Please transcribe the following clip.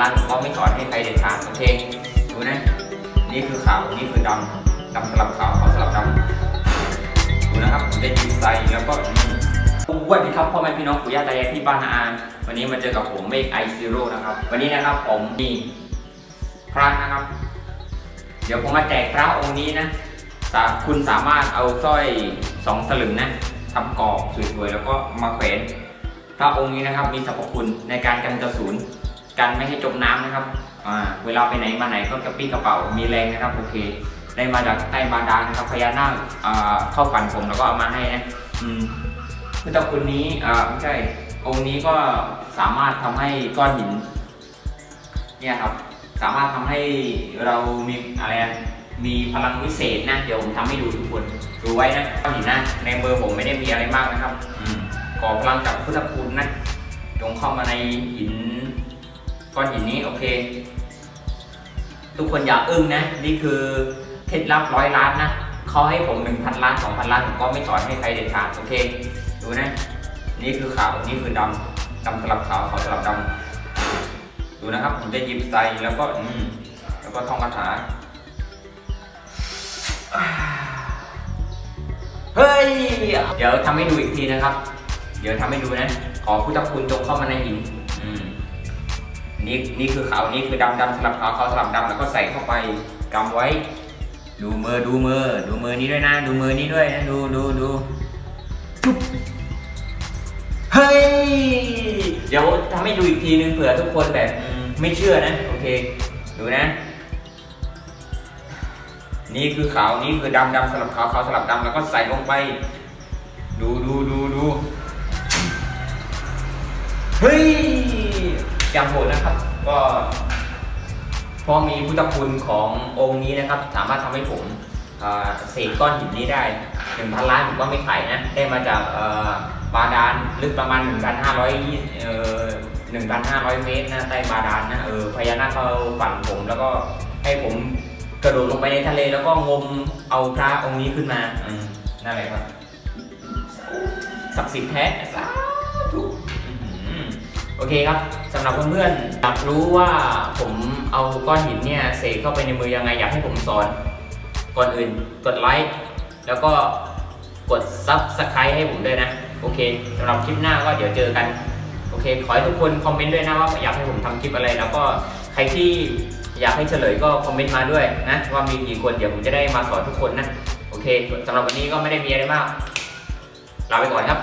ล้านก็ไม่สอนให้ใครเด็ดขาดโอเคดูนะ นี่คือขาว นี่คือดำดำสลับขาวขาวสลับดำดูนะครับผมจะหยิบใส่แล้วก็สวัสดีครับพ่อแม่พี่น้องปู่ย่าตายายที่บ้านนาอานวันนี้มาเจอกับผมเมฆไอซีโร่นะครับ วันนี้นะครับผมมีพระนะครับ เดี๋ยวผมมาแจกพระองค์นี้นะสาคุณสามารถเอาสร้อยสองสลึงนะทำกรอบสวยๆแล้วก็มาแขวนพระองค์นี้นะครับมีสรรพคุณในการกันกระสุน กันไม่ให้จมน้ำนะครับอ่าเวลาไปไหนมาไหนก็กระปี้กระเป๋ามีแรงนะครับโอเค ได้มาจากใต้บาดาลนะครับพญานาคอ่าเข้าฝันผมแล้วก็เอามาให้นะอืมพุทธคุณนี้อ่าไม่ใช่องค์นี้ก็สามารถทำให้ก้อนหิน เนี่ยครับสามารถทำให้เรามีอะไรอะมีพลังวิเศษนะเดี๋ยวผมทำให้ดูทุกคนดูไว้นะก้อนหินนะในมือผมไม่ได้มีอะไรมากนะครับอืมก่อพลังจากพุทธคุณนะจงเข้ามาในหิน ก้อนหินนี้โอเค ทุกคนอย่าอึ้งนะ นี่คือเคล็ดลับร้อยล้านนะเขาให้ผมหนึ่งพันล้านสองพันล้านผมก็ไม่สอนให้ใครเด็ดขาดโอเค ดูนะ นี่คือขาวนี่คือดำดำสลับขาวขาวสลับดำดูนะครับ ผมจะหยิบใส่แล้วก็อืมแล้วก็ท่องคาถาเฮ้ย เดี๋ยวทำให้ดูอีกทีนะครับ เดี๋ยวทำให้ดูนะ ขอพุทธคุณจงเข้ามาในหิน นี่นี่คือขาวนี่คือดำดำสลับขาวขาวสลับดำแล้วก็ใส่เข้าไปกำไว้ ดูมือดูมือดูมือนี้ด้วยนะ ดูมือนี้ด้วยนะดูดูดูจุ๊บเฮ้ยเดี๋ยวทำให้ดูอีกทีนึงเผื่อทุกคนแบบไม่เชื่อนะโอเค ดูนะ นี่คือขาวนี่คือดำดำสลับขาวขาวสลับดำแล้วก็ใส่ลงไป ดูดูดูดูเฮ้ย อย่างโหดนะครับ ก็เพราะมีพุทธคุณขององค์นี้นะครับ สามารถทำให้ผมเศษก้อนหินนี้ได้หนึ่งพันล้านผมก็ไม่ขายนะ ได้มาจากบาดาลลึกประมาณ 1,500เอ่อ1,500 เมตรนะใต้บาดาลนะเออพญานาคเขาฝันผมแล้วก็ให้ผมกระโดดลงไปในทะเลแล้วก็งมเอาพระองค์นี้ขึ้นมาอืมนั่นแหละครับศักดิ์สิทธิ์แท้ เคครับสำหรับเพื่อนๆอยากรู้ว่าผมเอาก้อนหินเนี่ยเสกเข้าไปในมือยังไงอยากให้ผมสอน ก่อนอื่นกดไลค์แล้วก็กดซับสไครต์ให้ผมด้วยนะ โอเคสำหรับคลิปหน้าก็เดี๋ยวเจอกัน โอเค ขอให้ทุกคนคอมเมนต์ด้วยนะว่าอยากให้ผมทำคลิปอะไร แล้วก็ใครที่อยากให้เฉลยก็คอมเมนต์มาด้วยนะว่ามีกี่คนเดี๋ยวผมจะได้มาสอนทุกคนนะ โอเคสำหรับวันนี้ก็ไม่ได้มีอะไรมากลาไปก่อนครับ